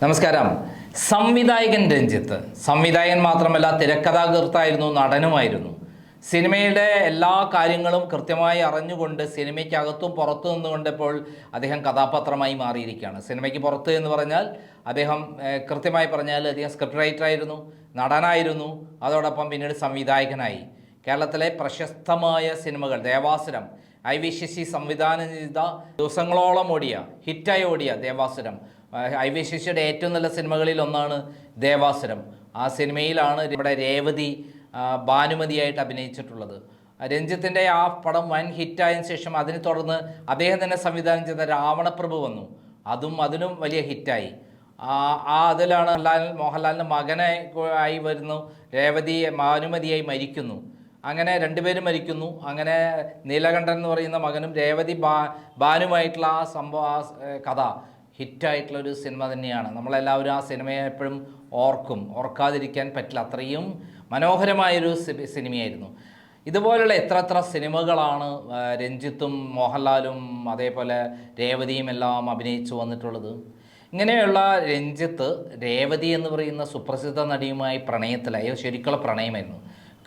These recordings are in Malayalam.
നമസ്കാരം. സംവിധായകൻ രഞ്ജിത്ത്. സംവിധായകൻ മാത്രമല്ല തിരക്കഥാകൃത്തായിരുന്നു നടനുമായിരുന്നു. സിനിമയുടെ എല്ലാ കാര്യങ്ങളും കൃത്യമായി അറിഞ്ഞുകൊണ്ട് സിനിമയ്ക്കകത്തും പുറത്തു നിന്നുകൊണ്ടപ്പോൾ അദ്ദേഹം കഥാപാത്രമായി മാറിയിരിക്കുകയാണ്. സിനിമയ്ക്ക് പുറത്ത് എന്ന് പറഞ്ഞാൽ അദ്ദേഹം കൃത്യമായി പറഞ്ഞാൽ അദ്ദേഹം സ്ക്രിപ്റ്റ് റൈറ്ററായിരുന്നു നടനായിരുന്നു അതോടൊപ്പം പിന്നീട് സംവിധായകനായി. കേരളത്തിലെ പ്രശസ്തമായ സിനിമകൾ ദേവാസുരം ഐ വി ശശി സംവിധാനം ചെയ്ത ദിവസങ്ങളോളം ഓടിയ ഹിറ്റായി ഓടിയ ദേവാസുരം. ഐ വി ശശിയുടെ ഏറ്റവും നല്ല സിനിമകളിൽ ഒന്നാണ് ദേവാസുരം. ആ സിനിമയിലാണ് ഇവിടെ രേവതി ഭാനുമതിയായിട്ട് അഭിനയിച്ചിട്ടുള്ളത്. രഞ്ജിത്തിന്റെ ആ പടം വൻ ഹിറ്റായതിനു ശേഷം അതിനെ തുടർന്ന് അദ്ദേഹം തന്നെ സംവിധാനം ചെയ്ത രാവണപ്രഭു വന്നു. അതും അതിനും വലിയ ഹിറ്റായി. ആ അതിലാണ് മോഹൻലാലിന്റെ മകനായി ആയി വരുന്നു. രേവതി ഭാനുമതിയായി മരിക്കുന്നു. അങ്ങനെ രണ്ടുപേരും മരിക്കുന്നു. അങ്ങനെ നീലകണ്ഠൻ എന്ന് പറയുന്ന മകനും രേവതി ബാ ബാനുമായിട്ടുള്ള ആ സംഭവം ആ കഥ ഹിറ്റായിട്ടുള്ള ഒരു സിനിമ തന്നെയാണ്. നമ്മളെല്ലാവരും ആ സിനിമയെ എപ്പോഴും ഓർക്കും. ഓർക്കാതിരിക്കാൻ പറ്റില്ല. അത്രയും മനോഹരമായൊരു സിനിമയായിരുന്നു. ഇതുപോലുള്ള എത്ര എത്ര സിനിമകളാണ് രഞ്ജിത്തും മോഹൻലാലും അതേപോലെ രേവതിയും എല്ലാം അഭിനയിച്ചു വന്നിട്ടുള്ളത്. ഇങ്ങനെയുള്ള രഞ്ജിത്ത് രേവതി എന്ന് പറയുന്ന സുപ്രസിദ്ധ നടിയുമായി പ്രണയത്തിലായി. ശരിക്കുള്ള പ്രണയമായിരുന്നു.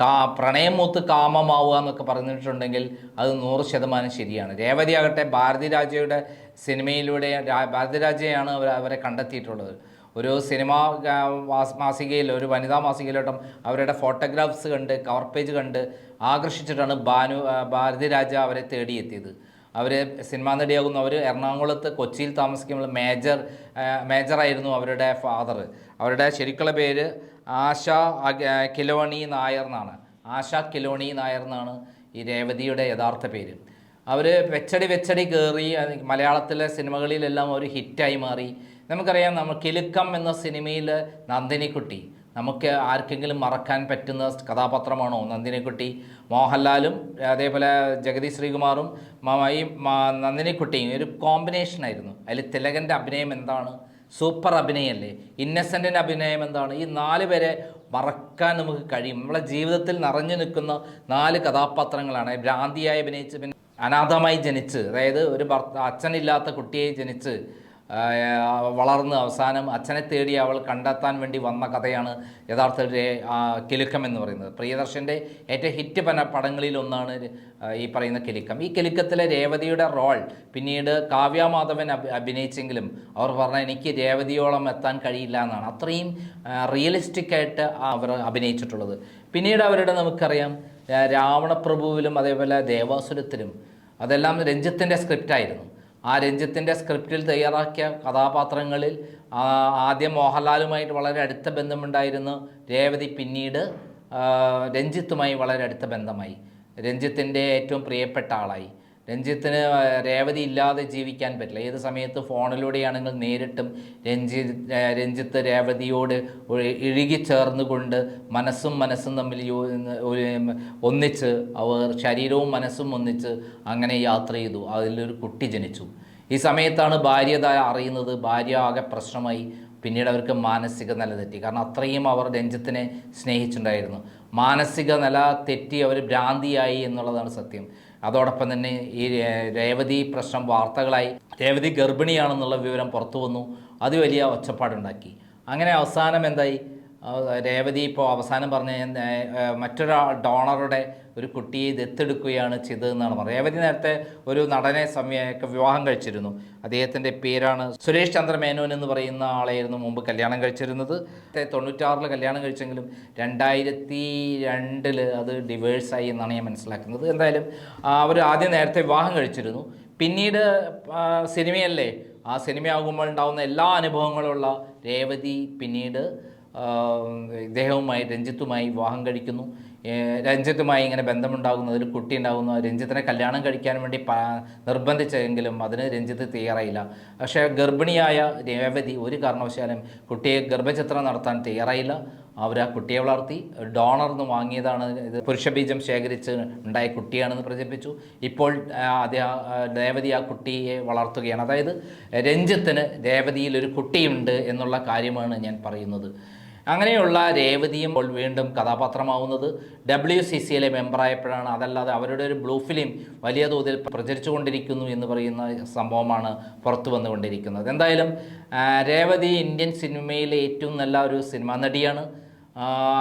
കാ പ്രണയം മൂത്ത് കാമമാവുക എന്നൊക്കെ പറഞ്ഞിട്ടുണ്ടെങ്കിൽ അത് നൂറ് ശതമാനം ശരിയാണ്. രേവതി ആകട്ടെ ഭാരതി രാജയുടെ സിനിമയിലൂടെ ഭാരതി രാജയാണ് അവർ അവരെ കണ്ടെത്തിയിട്ടുള്ളത്. ഒരു സിനിമ മാസികയിൽ ഒരു വനിതാ മാസികയിലോട്ടും അവരുടെ ഫോട്ടോഗ്രാഫ്സ് കണ്ട് കവർ പേജ് കണ്ട് ആകർഷിച്ചിട്ടാണ് ഭാനു ഭാരതി രാജ അവരെ തേടിയെത്തിയത്. അവർ സിനിമാ നടിയാകുന്ന അവർ എറണാകുളത്ത് കൊച്ചിയിൽ താമസിക്കുമ്പോൾ മേജർ മേജറായിരുന്നു അവരുടെ ഫാദർ അവരുടെ ശരിക്കുള്ള പേര് ആശ കിലോണി നായർ എന്നാണ്. ആശ കിലോണി നായർ എന്നാണ് ഈ രേവതിയുടെ യഥാർത്ഥ പേര്. അവർ വെച്ചടി വെച്ചടി കയറി മലയാളത്തിലെ സിനിമകളിലെല്ലാം ഒരു ഹിറ്റായി മാറി. നമുക്കറിയാം നമ്മൾ കിലുക്കം എന്ന സിനിമയിൽ നന്ദിനിക്കുട്ടി നമുക്ക് ആർക്കെങ്കിലും മറക്കാൻ പറ്റുന്ന കഥാപാത്രമാണോ നന്ദിനിക്കുട്ടി? മോഹൻലാലും അതേപോലെ ജഗതി ശ്രീകുമാറും ഈ നന്ദിനിക്കുട്ടിയും ഒരു കോമ്പിനേഷനായിരുന്നു. അതിൽ തിലകന്റെ അഭിനയം എന്താണ്? സൂപ്പർ അഭിനയല്ലേ? ഇന്നസെന്റിന്റെ അഭിനയം എന്താണ്? ഈ നാല് പേരെ മറക്കാൻ നമുക്ക് കഴിയും. നമ്മളെ ജീവിതത്തിൽ നിറഞ്ഞു നിൽക്കുന്ന നാല് കഥാപാത്രങ്ങളാണ്. ഭ്രാന്തിയായി അഭിനയിച്ച് പിന്നെ അനാഥമായി ജനിച്ച്. അതായത് ഒരു ഭർത്ത അച്ഛനില്ലാത്ത കുട്ടിയായി ജനിച്ച്. വളർന്ന് അവസാനം അച്ഛനെ തേടി അവൾ കണ്ടെത്താൻ വേണ്ടി വന്ന കഥയാണ് യഥാർത്ഥത്തിൽ കിലുക്കം എന്ന് പറയുന്നത്. പ്രിയദർശന്റെ ഏറ്റവും ഹിറ്റ് പല പടങ്ങളിലൊന്നാണ് ഈ പറയുന്ന കിലുക്കം. ഈ കിലുക്കത്തിലെ രേവതിയുടെ റോൾ പിന്നീട് കാവ്യാമാധവൻ അഭിനയിച്ചെങ്കിലും അവർ പറഞ്ഞ എനിക്ക് രേവതിയോളം എത്താൻ കഴിയില്ല എന്നാണ്. അത്രയും റിയലിസ്റ്റിക് ആയിട്ട് അവർ അഭിനയിച്ചിട്ടുള്ളത്. പിന്നീട് അവരുടെ നമുക്കറിയാം രാവണപ്രഭുവിലും അതേപോലെ ദേവാസുരത്തിലും അതെല്ലാം രഞ്ജിത്തിന്റെ സ്ക്രിപ്റ്റായിരുന്നു ആ രഞ്ജിത്തിന്റെ സ്ക്രിപ്റ്റിൽ തയ്യാറാക്കിയ കഥാപാത്രങ്ങളിൽ ആദ്യം മോഹൻലാലുമായിട്ട് വളരെ അടുത്ത ബന്ധമുണ്ടായിരുന്നു. രേവതി പിന്നീട് രഞ്ജിത്തുമായി വളരെ അടുത്ത ബന്ധമായി. രഞ്ജിത്തിന്റെ ഏറ്റവും പ്രിയപ്പെട്ട ആളായി. രഞ്ജിത്തിന് രേവതി ഇല്ലാതെ ജീവിക്കാൻ പറ്റില്ല. ഏത് സമയത്ത് ഫോണിലൂടെയാണെങ്കിൽ നേരിട്ടും രഞ്ജി രഞ്ജിത്ത് രേവതിയോട് ഒരു ഇഴുകി ചേർന്നുകൊണ്ട് മനസ്സും മനസ്സും തമ്മിൽ ഒന്നിച്ച് അവർ ശരീരവും മനസ്സും ഒന്നിച്ച് അങ്ങനെ യാത്ര ചെയ്തു. അതിലൊരു കുട്ടി ജനിച്ചു. ഈ സമയത്താണ് ഭാര്യ അറിയുന്നത്. ഭാര്യ ആകെ പ്രശ്നമായി. പിന്നീട് അവർക്ക് മാനസിക നില തെറ്റി. കാരണം അത്രയും അവർ രഞ്ജിത്തിനെ സ്നേഹിച്ചിട്ടുണ്ടായിരുന്നു. മാനസിക നില തെറ്റി അവർ ഭ്രാന്തിയായി എന്നുള്ളതാണ് സത്യം. അതോടൊപ്പം തന്നെ ഈ രേവതി പ്രശ്നം വാർത്തകളായി. രേവതി ഗർഭിണിയാണെന്നുള്ള വിവരം പുറത്തു വന്നു. അത് വലിയ ഒച്ചപ്പാടുണ്ടാക്കി. അങ്ങനെ അവസാനം എന്തായി? രേവതി ഇപ്പോൾ അവസാനം പറഞ്ഞ മറ്റൊരാൾ ഡോണറുടെ ഒരു കുട്ടിയെ ദത്തെടുക്കുകയാണ് ചെയ്തതെന്നാണ് പറഞ്ഞത്. രേവതി നേരത്തെ ഒരു നടനെ സമയമൊക്കെ വിവാഹം കഴിച്ചിരുന്നു. അദ്ദേഹത്തിന്റെ പേരാണ് സുരേഷ് ചന്ദ്ര മേനോൻ എന്ന് പറയുന്ന ആളായിരുന്നു മുമ്പ് കല്യാണം കഴിച്ചിരുന്നത്. തൊണ്ണൂറ്റാറിൽ കല്യാണം കഴിച്ചെങ്കിലും രണ്ടായിരത്തി രണ്ടിൽ അത് ഡിവേഴ്സായി എന്നാണ് ഞാൻ മനസ്സിലാക്കുന്നത്. എന്തായാലും അവർ ആദ്യം നേരത്തെ വിവാഹം കഴിച്ചിരുന്നു. പിന്നീട് സിനിമയല്ലേ? ആ സിനിമയാകുമ്പോൾ ഉണ്ടാകുന്ന എല്ലാ അനുഭവങ്ങളുള്ള രേവതി പിന്നീട് ഇദ്ദേഹവുമായി രഞ്ജിത്തുമായി വിവാഹം കഴിക്കുന്നു. രഞ്ജിത്തുമായി ഇങ്ങനെ ബന്ധമുണ്ടാകുന്നു. അതിൽ കുട്ടി ഉണ്ടാകുന്നു രഞ്ജിത്തിനെ കല്യാണം കഴിക്കാൻ വേണ്ടി നിർബന്ധിച്ചെങ്കിലും അതിന് രഞ്ജിത്ത് തയ്യാറായില്ല. പക്ഷേ ഗർഭിണിയായ രേവതി ഒരു കാരണവശാലും കുട്ടിയെ ഗർഭചിത്രം നടത്താൻ തയ്യാറായില്ല. അവർ ആ കുട്ടിയെ വളർത്തി ഡോണർ എന്ന് വാങ്ങിയതാണ് ഇത്. പുരുഷബീജം ശേഖരിച്ച് ഉണ്ടായ കുട്ടിയാണെന്ന് പ്രചരിപ്പിച്ചു. ഇപ്പോൾ അദ്ദേഹം രേവതി ആ കുട്ടിയെ വളർത്തുകയാണ്. അതായത് രഞ്ജിത്തിന് രേവതിയിൽ ഒരു കുട്ടിയുണ്ട് എന്നുള്ള കാര്യമാണ് ഞാൻ പറയുന്നത്. അങ്ങനെയുള്ള രേവതിയും വീണ്ടും കഥാപാത്രമാവുന്നത് ഡബ്ല്യു സി സിയിലെ മെമ്പറായപ്പോഴാണ്. അതല്ലാതെ അവരുടെ ഒരു ബ്ലൂ ഫിലിം വലിയ തോതിൽ പ്രചരിച്ചുകൊണ്ടിരിക്കുന്നു എന്ന് പറയുന്ന സംഭവമാണ് പുറത്തു വന്നുകൊണ്ടിരിക്കുന്നത്. എന്തായാലും രേവതി ഇന്ത്യൻ സിനിമയിലെ ഏറ്റവും നല്ല ഒരു സിനിമാ നടിയാണ്.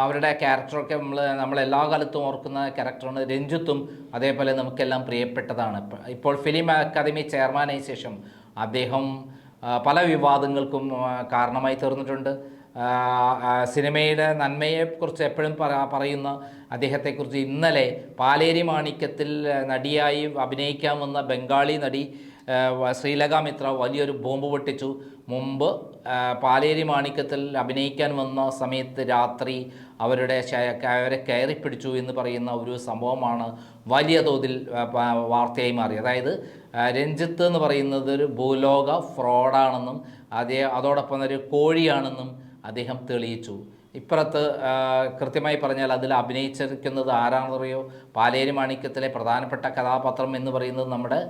അവരുടെ ക്യാരക്ടറൊക്കെ നമ്മൾ നമ്മൾ എല്ലാ കാലത്തും ഓർക്കുന്ന ക്യാരക്ടറാണ് രഞ്ജിത്തും. അതേപോലെ നമുക്കെല്ലാം പ്രിയപ്പെട്ടതാണ്. ഇപ്പോൾ ഫിലിം അക്കാദമി ചെയർമാനായ ശേഷം അദ്ദേഹം പല വിവാദങ്ങൾക്കും കാരണമായി തീർന്നിട്ടുണ്ട്. സിനിമയുടെ നന്മയെക്കുറിച്ച് എപ്പോഴും പറ- പറയുന്ന അദ്ദേഹത്തെക്കുറിച്ച് ഇന്നലെ പാലേരി മാണിക്യത്തിൽ നടിയായി അഭിനയിക്കാമെന്ന ബംഗാളി നടി ശ്രീലക മിത്ര വലിയൊരു ബോംബ് പൊട്ടിച്ചു. മുമ്പ് പാലേരി മാണിക്യത്തിൽ അഭിനയിക്കാൻ വന്ന സമയത്ത് രാത്രി അവരുടെ അവരെ കയറി പിടിച്ചു എന്ന് പറയുന്ന ഒരു സംഭവമാണ് വലിയ തോതിൽ വാർത്തയായി മാറി അതായത് രഞ്ജിത്ത് എന്ന് പറയുന്നത് ഒരു ഭൂലോക ഫ്രോഡാണെന്നും അതേ അതോടൊപ്പം ഒരു കോഴിയാണെന്നും അദ്ദേഹം തെളിയിച്ചു. ഇപ്പുറത്ത് കൃത്യമായി പറഞ്ഞാൽ അതിൽ അഭിനയിച്ചിരിക്കുന്നത് ആരാണെന്നറിയോ? പാലേരി മാണിക്യത്തിലെ പ്രധാനപ്പെട്ട കഥാപാത്രം എന്ന് പറയുന്നത് നമ്മുടെ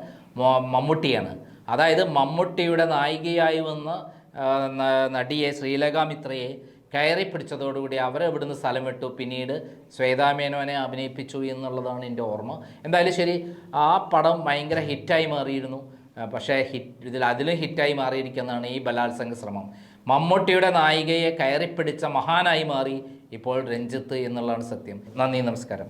മമ്മൂട്ടിയാണ്. അതായത് മമ്മൂട്ടിയുടെ നായികയായി വന്ന നടിയെ ശ്രീലക മിത്രയെ കയറി പിടിച്ചതോടുകൂടി അവർ ഇവിടുന്ന് സ്ഥലം വിട്ടു പിന്നീട് ശ്വേതാമേനോനെ അഭിനയിപ്പിച്ചു എന്നുള്ളതാണ് എന്റെ ഓർമ്മ. എന്തായാലും ശരി ആ പടം ഭയങ്കര ഹിറ്റായി മാറിയിരുന്നു. പക്ഷേ ഹിറ്റ് ഇതിൽ അതിലും ഹിറ്റായി മാറിയിരിക്കുന്നതാണ് ഈ ബലാത്സംഗ ശ്രമം. മമ്മൂട്ടിയുടെ നായികയെ കയറിപ്പിടിച്ച മഹാനായി മാറി ഇപ്പോൾ രഞ്ജിത്ത് എന്നുള്ളതാണ് സത്യം. നന്ദി നമസ്കാരം.